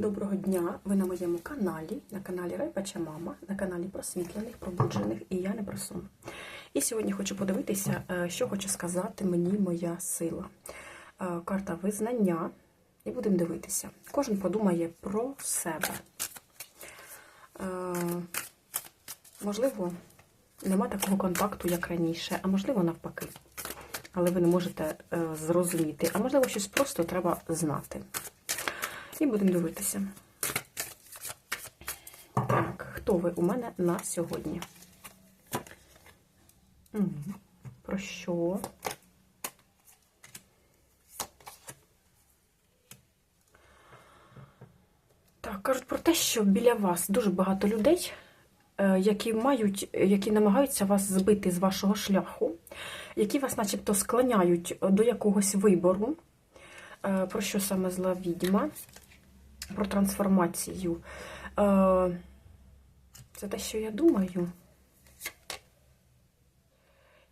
Доброго дня! Ви на моєму каналі, на каналі Райпача Мама, на каналі просвітлених, пробуджених і я не про сон. І сьогодні хочу подивитися, е, що хоче сказати мені моя сила. Е, Карта визнання. І будемо дивитися. Кожен подумає про себе. Е, Можливо, нема такого контакту, як раніше, а можливо, навпаки. Але ви не можете зрозуміти. А можливо, щось просто треба знати. І будемо дивитися. Так, хто ви у мене на сьогодні? Про що? Так, кажуть про те, що біля вас дуже багато людей, е, які мають, які намагаються вас збити з вашого шляху, які вас, начебто, склоняють до якогось вибору. Е, Про що саме зла відьма? Про трансформацію. Е, Це те, що я думаю.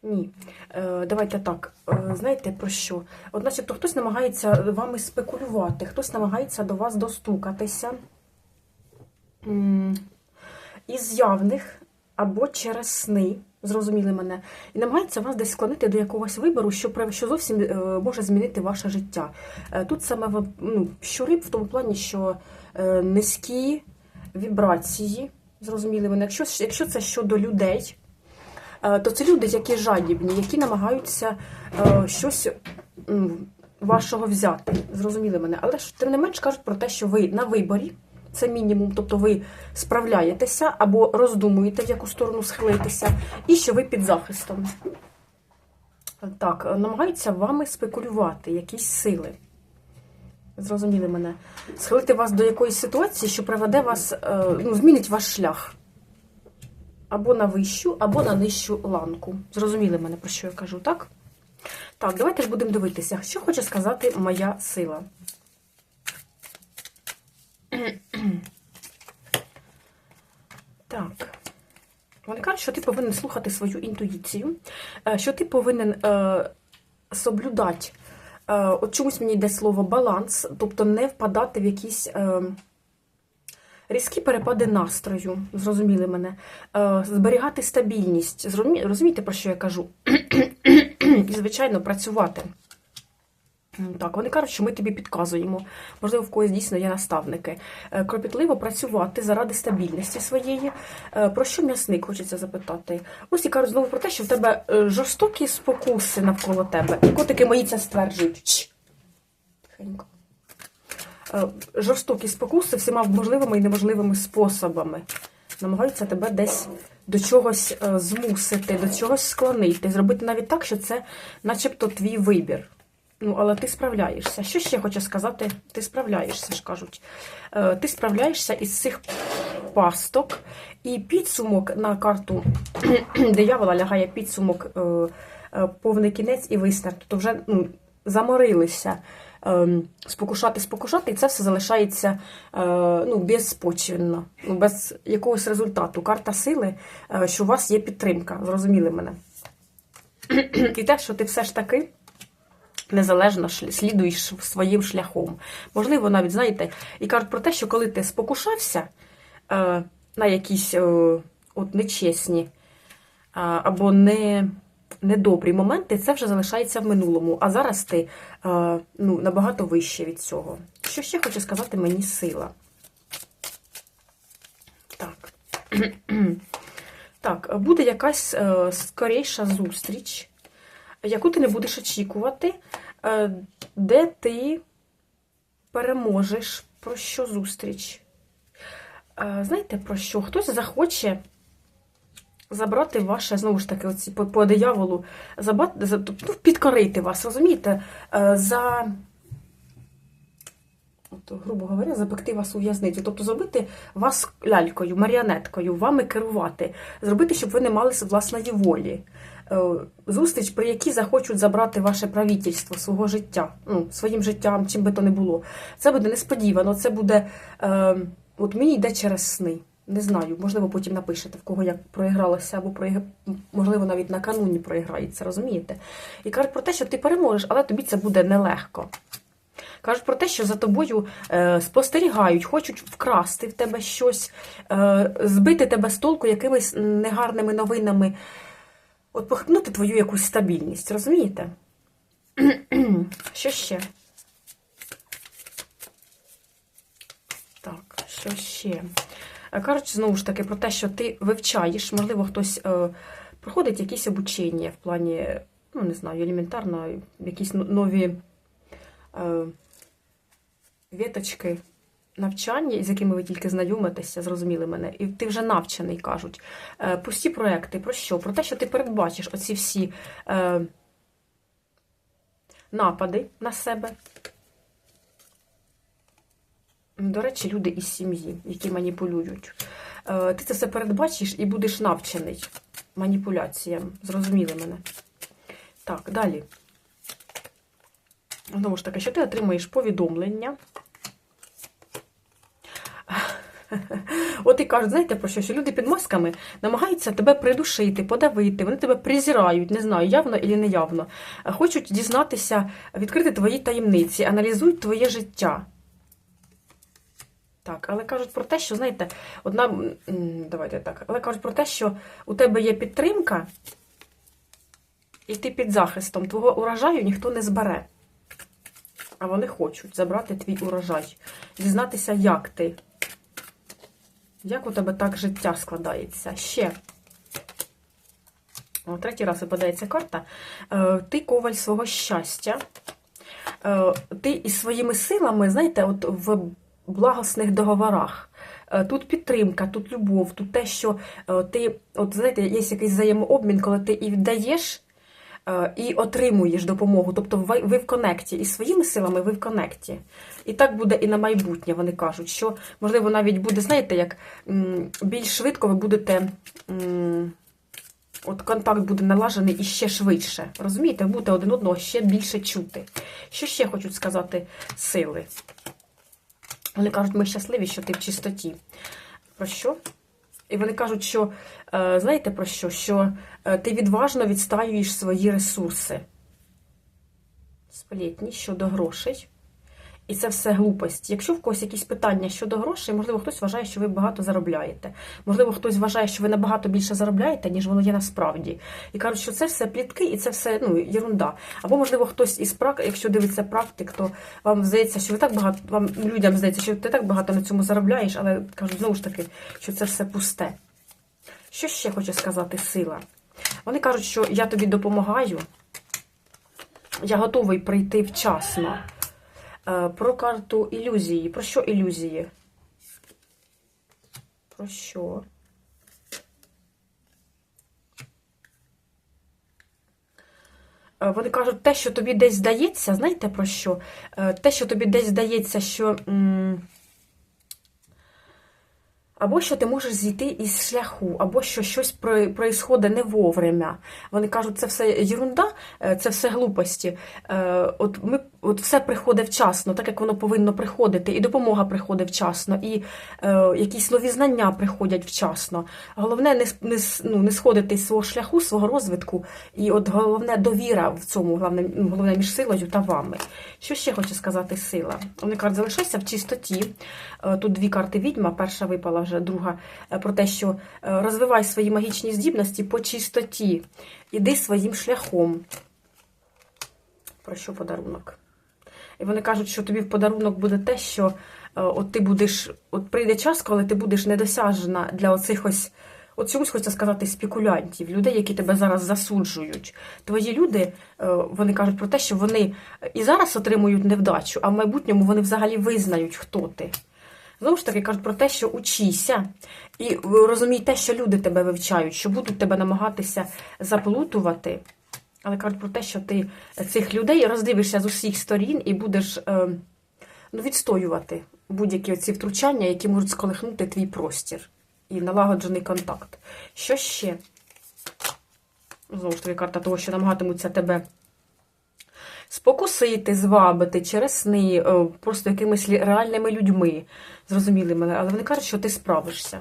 Ні. Е, Давайте так. Е, Знаєте про що? От начебто хтось намагається вами спекулювати, хтось намагається до вас достукатися із явних або через сни, зрозуміли мене, і намагається вас десь склонити до якогось вибору, що, що зовсім е, може змінити ваше життя. Е, Тут саме ну, щурик в тому плані, що е, низькі вібрації, зрозуміли мене. Якщо, якщо це щодо людей, то це люди, які жадібні, які намагаються щось вашого взяти. Зрозуміли мене. Але ж тим не менш кажуть про те, що ви на виборі, це мінімум, тобто ви справляєтеся або роздумуєте, в яку сторону схилитися, і що ви під захистом. Так, намагаються вами спекулювати якісь сили. Зрозуміли мене. Схилити вас до якоїсь ситуації, що приведе вас, е, ну, змінить ваш шлях. Або на вищу, або на нижчу ланку. Зрозуміли мене, про що я кажу, так? Так, давайте ж будемо дивитися, що хоче сказати моя сила. Так. Вони кажуть, що ти повинен слухати свою інтуїцію, е, що ти повинен е, соблюдати. Е, от чомусь мені йде слово баланс, тобто не впадати в якісь е, різкі перепади настрою, зрозуміли мене, е, зберігати стабільність. Розумієте, про що я кажу? І, звичайно, працювати. Так, вони кажуть, що ми тобі підказуємо. Можливо, в когось дійсно є наставники. Е, Кропітливо працювати заради стабільності своєї. Е, Про що м'ясник хочеться запитати? Ось і кажуть знову про те, що в тебе е, жорстокі спокуси навколо тебе. І котики мої це стверджують. Тихенько. Жорстокі спокуси всіма можливими і неможливими способами. Намагаються тебе десь до чогось змусити, до чогось склонити, зробити навіть так, що це начебто твій вибір. Ну, але ти справляєшся. Що ще хочу сказати? Ти справляєшся, ж кажуть. Е, Ти справляєшся із цих пасток, і підсумок на карту диявола лягає підсумок е, е, повний кінець і виснар. Тобто вже ну, заморилися е, спокушати, спокушати, і це все залишається ну, безпочвенно, ну, без якогось результату. Карта сили, що у вас є підтримка. Зрозуміли мене. І те, що ти все ж таки незалежно слідуєш своїм шляхом. Можливо, навіть, знаєте, і кажуть про те, що коли ти спокушався е, на якісь е, от нечесні е, або не, недобрі моменти, це вже залишається в минулому. А зараз ти е, ну, набагато вище від цього. Що ще хоче сказати мені сила? Так. Так, буде якась е, скоріша зустріч, яку ти не будеш очікувати, е, де ти переможеш. Про що зустріч? Е, знаєте про що? Хтось захоче забрати ваше, знову ж таки, оці, по, по дияволу, забрати, за, ну, підкорити вас, розумієте? Е, за, от, грубо говоря, запекти вас у в'язницю. Тобто зробити вас лялькою, маріонеткою, вами керувати, зробити, щоб ви не мали власної волі. Е, Зустріч, при якій захочуть забрати ваше правительство свого життя, ну, своїм життям, чим би то не було. Це буде несподівано, це буде. Е, от мені йде через сни. Не знаю, можливо, потім напишете, в кого як проігралося, або проігр... можливо, навіть накануні проіграється, розумієте? І кажуть про те, що ти переможеш, але тобі це буде нелегко. Кажуть про те, що за тобою е, спостерігають, хочуть вкрасти в тебе щось, е, збити тебе з толку якимись негарними новинами, от похитнути твою якусь стабільність, розумієте? Що ще? Так, що ще? Е, Кажуть, знову ж таки, про те, що ти вивчаєш, можливо, хтось е, проходить якісь обучення в плані, ну, не знаю, елементарно, якісь нові е, віточки навчання, з якими ви тільки знайомитеся, зрозуміли мене, і ти вже навчений, кажуть. Е, пусті проекти, про що? Про те, що ти передбачиш оці всі е, напади на себе. До речі, люди із сім'ї, які маніпулюють. Е, Ти це все передбачиш і будеш навчений маніпуляціям. Зрозуміли мене. Так, далі. Знову ж таки, що ти отримаєш повідомлення. От і кажуть, знаєте про що? Що люди під масками намагаються тебе придушити, подавити, вони тебе презирають, не знаю, явно і неявно. Хочуть дізнатися, відкрити твої таємниці, аналізують твоє життя. Так, але кажуть про те, що, знаєте, одна. Давайте так, але кажуть про те, що у тебе є підтримка, і ти під захистом твого урожаю ніхто не збере. А вони хочуть забрати твій урожай, дізнатися, як ти. Як у тебе так життя складається? Ще. О, третій раз випадається карта. Е, Ти коваль свого щастя. Е, Ти із своїми силами, знаєте, от в благосних договорах. Е, Тут підтримка, тут любов, тут те, що ти, от знаєте, є якийсь взаємообмін, коли ти і віддаєш, і отримуєш допомогу. Тобто ви в конекті. І своїми силами ви в конекті. І так буде і на майбутнє, вони кажуть, що, можливо, навіть буде, знаєте, як більш швидко ви будете. От контакт буде налажений і ще швидше. Розумієте, ви один одного ще більше чути. Що ще хочуть сказати сили? Вони кажуть, ми щасливі, що ти в чистоті. Про що? І вони кажуть, що е, знаєте про що? Що е, ти відважно відстаюєш свої ресурси. Сплітні щодо грошей. І це все глупость. Якщо в когось якісь питання щодо грошей, можливо, хтось вважає, що ви багато заробляєте. Можливо, хтось вважає, що ви набагато більше заробляєте, ніж воно є насправді. І кажуть, що це все плітки і це все ну, єрунда. Або, можливо, хтось із прак, якщо дивиться практик, то вам здається, що ви так багато, вам людям здається, що ти так багато на цьому заробляєш, але кажуть знову ж таки, що це все пусте. Що ще хоче сказати сила? Вони кажуть, що я тобі допомагаю, я готовий прийти вчасно. Е, Про карту ілюзії. Про що ілюзії? Про що? Е, Вони кажуть, те, що тобі десь здається, знаєте про що? Е, Те, що тобі десь здається, що. м, Або що ти можеш зійти із шляху, або що щось проїсходить не вовремя. Вони кажуть, це все єрунда, е, це все глупості. Е, От ми от все приходить вчасно, так як воно повинно приходити, і допомога приходить вчасно, і е, якісь нові знання приходять вчасно. Головне не, не, ну, не сходити з свого шляху, свого розвитку, і от головне довіра в цьому, головне, ну, головне між силою та вами. Що ще хоче сказати сила? Вони кажуть, залишайся в чистоті. Е, Тут дві карти відьма, перша випала вже друга, е, про те, що е, розвивай свої магічні здібності по чистоті, іди своїм шляхом. Про що подарунок? І вони кажуть, що тобі в подарунок буде те, що е, от ти будеш, от прийде час, коли ти будеш недосяжна для оцих ось, от чомусь хочеться сказати, спекулянтів, людей, які тебе зараз засуджують. Твої люди, вони кажуть про те, що вони і зараз отримують невдачу, а в майбутньому вони взагалі визнають, хто ти. Знову ж таки кажуть про те, що учися і розумій те, що люди тебе вивчають, що будуть тебе намагатися заплутувати. Але кажуть про те, що ти цих людей роздивишся з усіх сторін і будеш е, ну, відстоювати будь-які ці втручання, які можуть сколихнути твій простір і налагоджений контакт. Що ще? Знову ж таки, карта того, що намагатимуться тебе спокусити, звабити через сни, е, просто якимись реальними людьми. Зрозуміли мене, але вони кажуть, що ти справишся.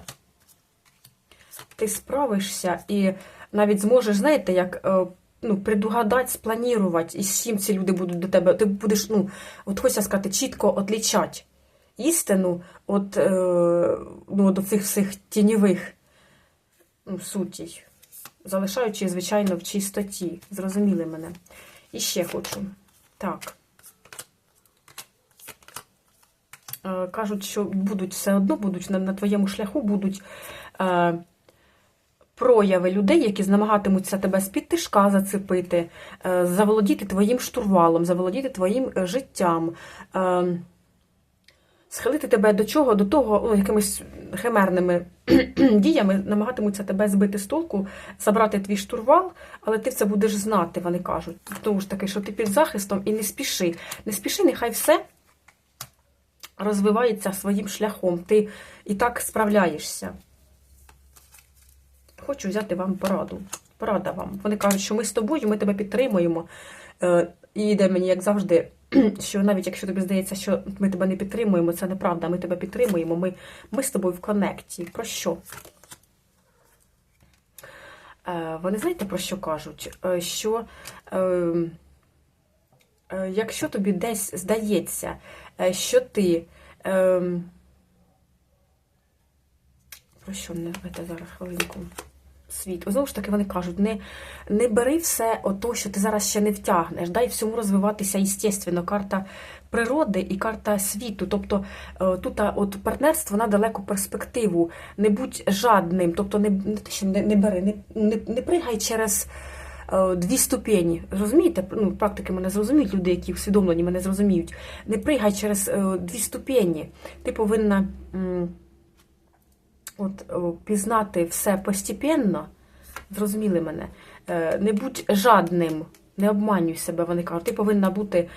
Ти справишся і навіть зможеш, знаєте, як е, ну, предугадати, спланувати, і з чим ці люди будуть до тебе. Ти будеш, ну, от хочеться сказати, чітко отлічати істину от, е, ну, до цих всіх тіньових ну, сутій, залишаючи, звичайно, в чистоті. Зрозуміли мене. І ще хочу. Так. Е, Кажуть, що будуть все одно, будуть на, на твоєму шляху будуть е, прояви людей, які намагатимуться тебе з-під тишка зацепити, е, заволодіти твоїм штурвалом, заволодіти твоїм е, життям. Е, схилити тебе до чого? До того, ну, якимись химерними діями намагатимуться тебе збити з толку, забрати твій штурвал, але ти це будеш знати, вони кажуть. Тому ж таки, що ти під захистом і не спіши. Не спіши, нехай все розвивається своїм шляхом. Ти і так справляєшся. Хочу взяти вам пораду. Порада вам. Вони кажуть, що ми з тобою, ми тебе підтримуємо. Е, І йде мені, як завжди, що навіть якщо тобі здається, що ми тебе не підтримуємо, це неправда. Ми тебе підтримуємо. Ми, ми з тобою в коннекті. Про що? Е, Вони знаєте, про що кажуть? Е, Що е, е, якщо тобі десь здається, е, що ти. Е, про що не давайте зараз хвилинку. Світ. Знову ж таки, вони кажуть, не, не бери все ото, що ти зараз ще не втягнеш. Дай всьому розвиватися естественно. Карта природи і карта світу. Тобто е, тут от партнерство на далеку перспективу. Не будь жадним, тобто не, не, не бери, не, не, не пригай через е, дві ступені. Розумієте? Ну, практики мене зрозуміють, люди, які усвідомлені, мене зрозуміють. Не пригай через е, дві ступені. Ти повинна. От пізнати все постепенно, зрозуміли мене, е, не будь жадним, не обманюй себе, вони кажуть, ти повинна бути,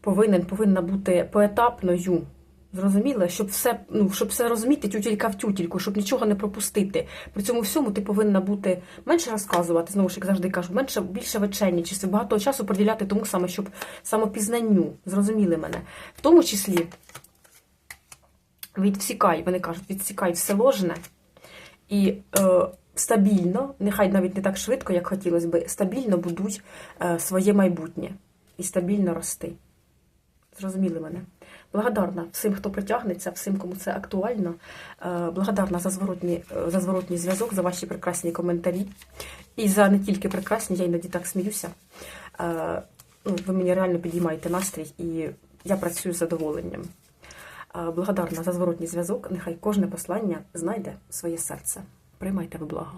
повинен, повинна бути поетапною. Зрозуміло, щоб все, ну, щоб все розуміти тютілька в тютільку, щоб нічого не пропустити. При цьому всьому ти повинна бути менше розказувати, знову ж як завжди кажу, менше більше вечернічити, багато часу приділяти тому саме, щоб самопізнанню. Зрозуміли мене. В тому числі відсікай, вони кажуть, відсікай все ложне і е, стабільно, нехай навіть не так швидко, як хотілося би, стабільно будуй е, своє майбутнє і стабільно рости. Зрозуміли мене? Благодарна всім, хто притягнеться, всім, кому це актуально. Е, Благодарна за зворотній, е, за зворотній зв'язок, за ваші прекрасні коментарі. І за не тільки прекрасні, я іноді так сміюся. Е, ну, Ви мені реально підіймаєте настрій, і я працюю з задоволенням. Благодарна за зворотній зв'язок. Нехай кожне послання знайде своє серце. Приймайте ви благо.